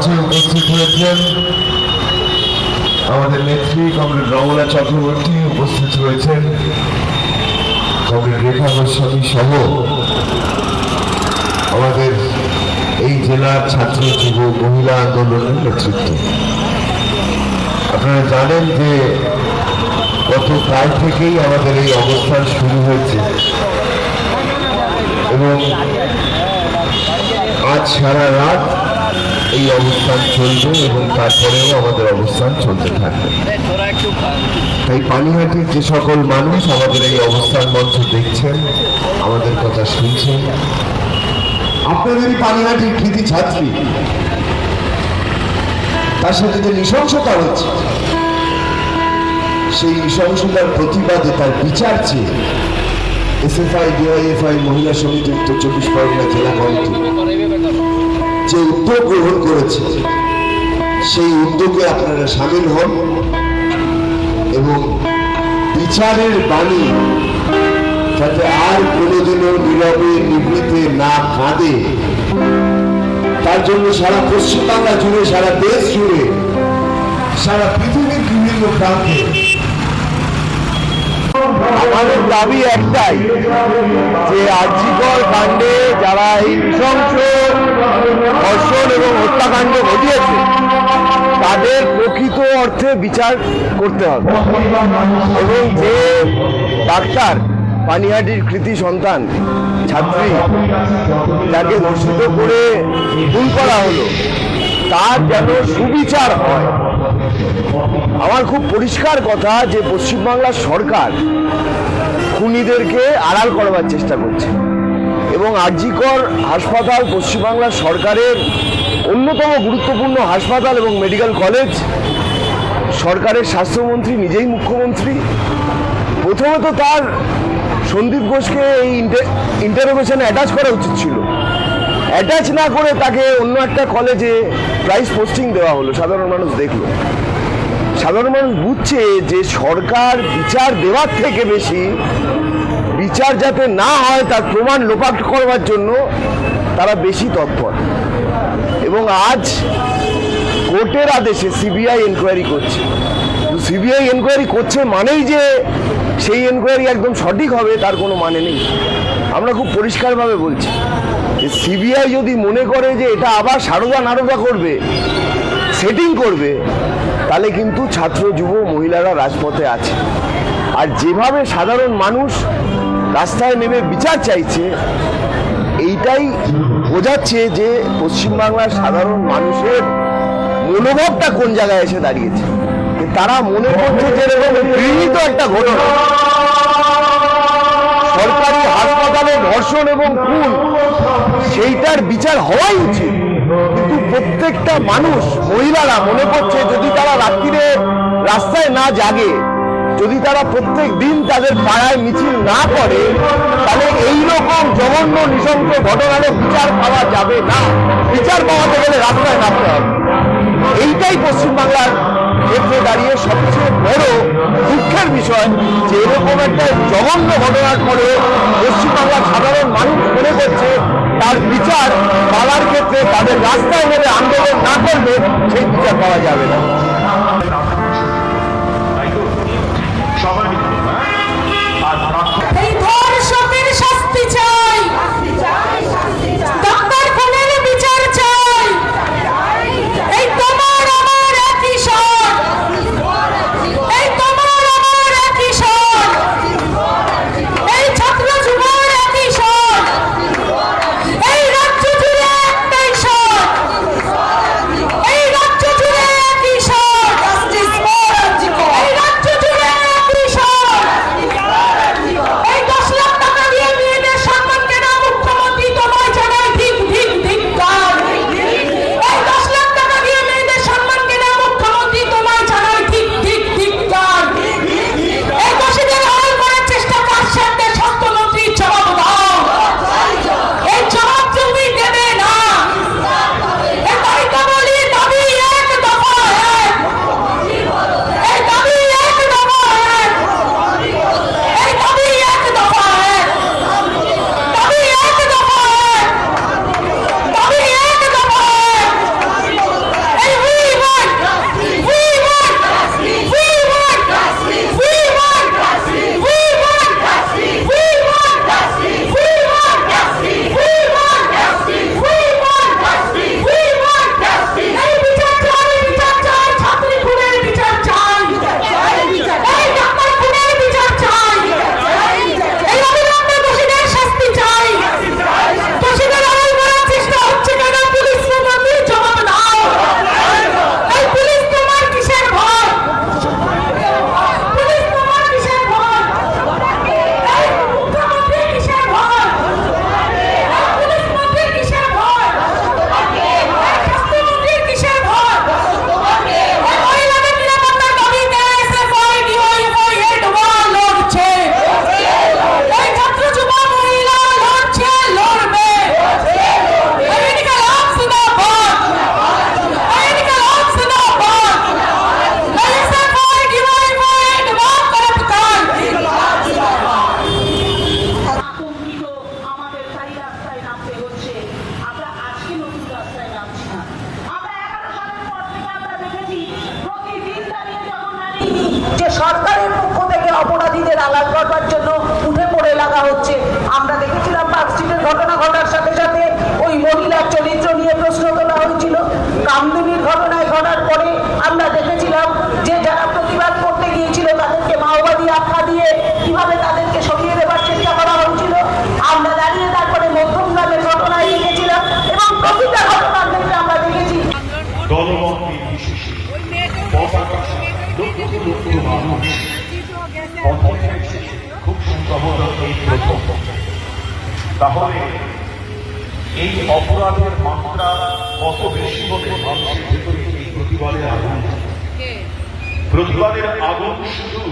মঞ্চে উপস্থিত হয়েছেন আমাদের নেত্রী কমরেড রমলা চক্রবর্তী উপস্থিত হয়েছেন। কমরেড রেখা গোস্বামী সহ আমাদের এই জেলার ছাত্র যুব মহিলা আন্দোলনের নেতৃত্ব। আপনারা জানেন যে গত কাল থেকেই আমাদের এই অবস্থান শুরু হয়েছে। এবং আজ সারা রাত এই অবস্থান চলবে এবং তারপরেও আমাদের অবস্থান চলতে থাকবে। তাই পানিহাটির যে সকল মানুষ আমাদের এই অবস্থান মঞ্চ দেখছেন, আমাদের কথা শুনছেন। আপনাদেরই পানিহাটির কৃতি ছাত্রী, তার সাথে যে নৃশংসতা হচ্ছে, সেই নৃশংসতার প্রতিবাদে তার বিচার চেয়ে এসএফআই, ডিওয়াইএফআই, মহিলা সমিতি, উত্তর চব্বিশ পরগনা জেলা কমিটি যে উদ্যোগ গ্রহণ করেছে, সেই উদ্যোগে আপনারা সামিল হন এবং বিচারের বাণী যাতে আর কোনোদিনও নীরবে নিবৃতে না কাঁদে। তার জন্য সারা পশ্চিমবাংলা জুড়ে, সারা দেশ জুড়ে, সারা পৃথিবীর বিভিন্ন প্রান্তে আমাদের দাবি একটাই, যে আর্যিকর কাণ্ডে যারা এই নৃশংস ধর্ষণ এবং হত্যাকাণ্ড ঘটিয়েছে, তাদের প্রকৃত অর্থে বিচার করতে হবে। এবং যে ডাক্তার পানিহাটির কৃতি সন্তান, ছাত্রী, যাকে ধর্ষিত করে খুন করা হলো, তার যেন সুবিচার হয়। আমার খুব পরিষ্কার কথা যে পশ্চিমবাংলার সরকার খুনিদেরকে আড়াল করবার চেষ্টা করছে এবং আরজিকর হাসপাতাল পশ্চিমবাংলার সরকারের অন্যতম গুরুত্বপূর্ণ হাসপাতাল এবং মেডিকেল কলেজ, সরকারের স্বাস্থ্যমন্ত্রী, নিজেই মুখ্যমন্ত্রী। প্রথমত তার সন্দীপ ঘোষকে এই ইন্টারোগেশনে অ্যাটাচ করা উচিত ছিল। অ্যাটাচ না করে তাকে অন্য একটা কলেজে প্রাইস পোস্টিং দেওয়া হলো, সাধারণ মানুষ দেখল। সাধারণ মানুষ বুঝছে যে সরকার বিচার দেওয়ার থেকে বেশি বিচার যাতে না হয়, তার প্রমাণ লোপাট করবার জন্য তারা বেশি তৎপর। এবং আজ কোর্টের আদেশে সিবিআই এনকোয়ারি করছে। সিবিআই এনকোয়ারি করছে মানেই যে সেই এনকোয়ারি একদম সঠিক হবে, তার কোনো মানে নেই। আমরা খুব পরিষ্কারভাবে বলছি যে সিবিআই যদি মনে করে যে এটা আবার সারদা নারদা করবে সেটিং করবে তাহলে কিন্তু ছাত্র, যুব, মহিলারা রাজপথে আছে। আর যেভাবে সাধারণ মানুষ রাস্তায় নেমে বিচার চাইছে, এইটাই বোঝাচ্ছে যে পশ্চিমবাংলার সাধারণ মানুষের মনোভাবটা কোন জায়গায় এসে দাঁড়িয়েছে। তারা মনে করছে যেরকম গৃহীত একটা ঘটনা। সরকারি হাসপাতালে ধর্ষণ এবং খুন, সেইটার বিচার হওয়াই উচিত। কিন্তু প্রত্যেকটা মানুষ, মহিলারা মনে করছে যদি তারা না জাগে, যদি তারা প্রত্যেক দিন তাদের পাড়ায় মিছিল না করে, তাহলে এইরকম জঘন্য নৃশংস ঘটনার বিচার পাওয়া যাবে না। বিচার পাওয়াতে গেলে রাস্তায় নামতে হবে। এইটাই পশ্চিমবাংলার ক্ষেত্রে দাঁড়িয়ে সবচেয়ে বড় দুঃখের বিষয় যে এরকম একটা জঘন্য ঘটনার পরে পশ্চিমবাংলার সাধারণ মানুষ মনে করছে তার বিচার পাওয়ার ক্ষেত্রে তাদের রাস্তায় নেমে আন্দোলন না করলে সেই বিচার পাওয়া যাবে না। সরকারের পক্ষ থেকে অপরাধীদের আলাপ করবার জন্য উঠে পড়ে লাগা হচ্ছে। আমরা দেখেছিলাম পার্কস্ট্রিটের ঘটনা ঘটার সাথে সাথে ওই মহিলার চরিত্র নিয়ে প্রশ্ন তোলা হয়েছিল। কামদিনীর ঘটনায় ঘটার পরে আমরা দেখেছিলাম যে যারা তাহলে এই অপরাধের মাত্রা কত বেশি হলে মানুষের ভেতরে এই প্রতিবাদের আগুন? প্রতিবাদের আগুন শুধু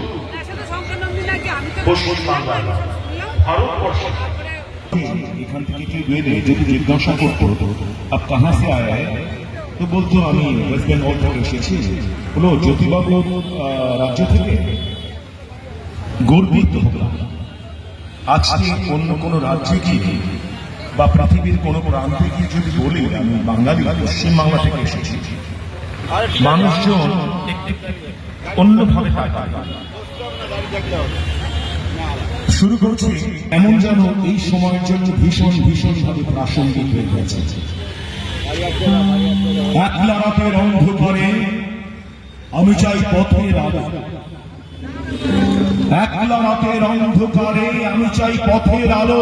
পশ্চিমবাংলায় এখান থেকে কেউ বেরে যদি জিজ্ঞাসা করতো আপ কাহা সে আয়া তো বলতো আমি ওয়েস্ট বেঙ্গল থেকে এসেছি। বলো জ্যোতিবাবু আহ, রাজ্য থেকে? গর্বিত হলাম। আজকে অন্য কোনো রাজ্যে গিয়ে বা পৃথিবীর কোনো প্রান্তে গিয়ে যদি বলি, আমি বাঙালি পশ্চিম বাংলা থেকে এসেছি। মানুষজন অন্যভাবে শুরু করছে এমন যেন এই সময়ের জন্য ভীষণ ভীষণ ভাবে প্রাসঙ্গিক হয়ে গেছে। একলা রাতের অন্ধকারে আমি চাই পথের আলো একলা রাতের অন্ধকারে আমি চাই পথের আলো।